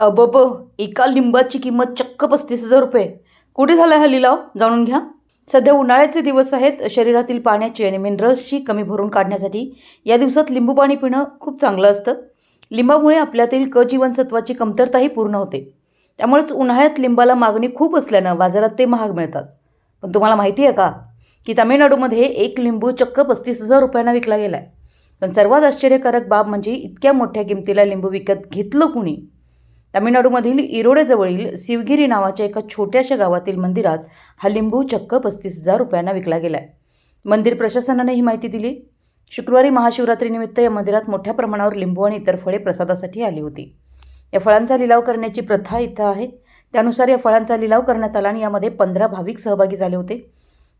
अबब एका लिंबाची किंमत चक्क पस्तीस हजार रुपये. कुठे झाला हा लिलाव? जाणून घ्या. सध्या उन्हाळ्याचे दिवस आहेत. शरीरातील पाण्याची आणि मिनरल्सची कमी भरून काढण्यासाठी या दिवसात लिंबू पाणी पिणं खूप चांगलं असतं. लिंबामुळे आपल्यातील क जीवनसत्वाची कमतरताही पूर्ण होते. त्यामुळेच उन्हाळ्यात लिंबाला मागणी खूप असल्यानं बाजारात ते महाग मिळतात. पण तुम्हाला माहिती आहे का की तामिळनाडूमध्ये एक लिंबू चक्क पस्तीस हजार रुपयांना विकला गेला आहे पण सर्वात आश्चर्यकारक बाब म्हणजे इतक्या मोठ्या किमतीला लिंबू विकत घेतलं कुणी? तामिळनाडूमधील इरोडेजवळील शिवगिरी नावाच्या एका छोट्याशा गावातील मंदिरात हा लिंबू चक्क पस्तीस हजार रुपयांना विकला गेला आहे मंदिर प्रशासनाने ही माहिती दिली. शुक्रवारी महाशिवरात्रीनिमित्त या मंदिरात मोठ्या प्रमाणावर लिंबू आणि इतर फळे प्रसादासाठी आली होती. या फळांचा लिलाव करण्याची प्रथा इथं आहे. त्यानुसार या फळांचा लिलाव करण्यात आला आणि यामध्ये पंधरा भाविक सहभागी झाले होते.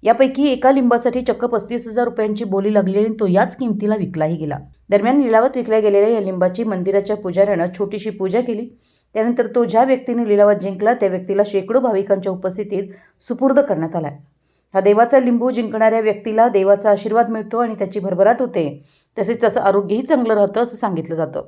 यापैकी एका लिंबासाठी चक्क पस्तीस हजार रुपयांची बोली लागली आणि तो याच किमतीला विकलाही गेला. दरम्यान लिलावात विकल्या गेलेल्या या लिंबाची मंदिराच्या पुजाऱ्यानं छोटीशी पूजा केली. त्यानंतर तो ज्या व्यक्तीने लिलावात जिंकला त्या व्यक्तीला शेकडो भाविकांच्या उपस्थितीत सुपूर्द करण्यात आला हा देवाचा लिंबू जिंकणाऱ्या व्यक्तीला देवाचा आशीर्वाद मिळतो आणि त्याची भरभराट होते. तसेच त्याचं आरोग्यही चांगलं राहतं असं सांगितलं जातं.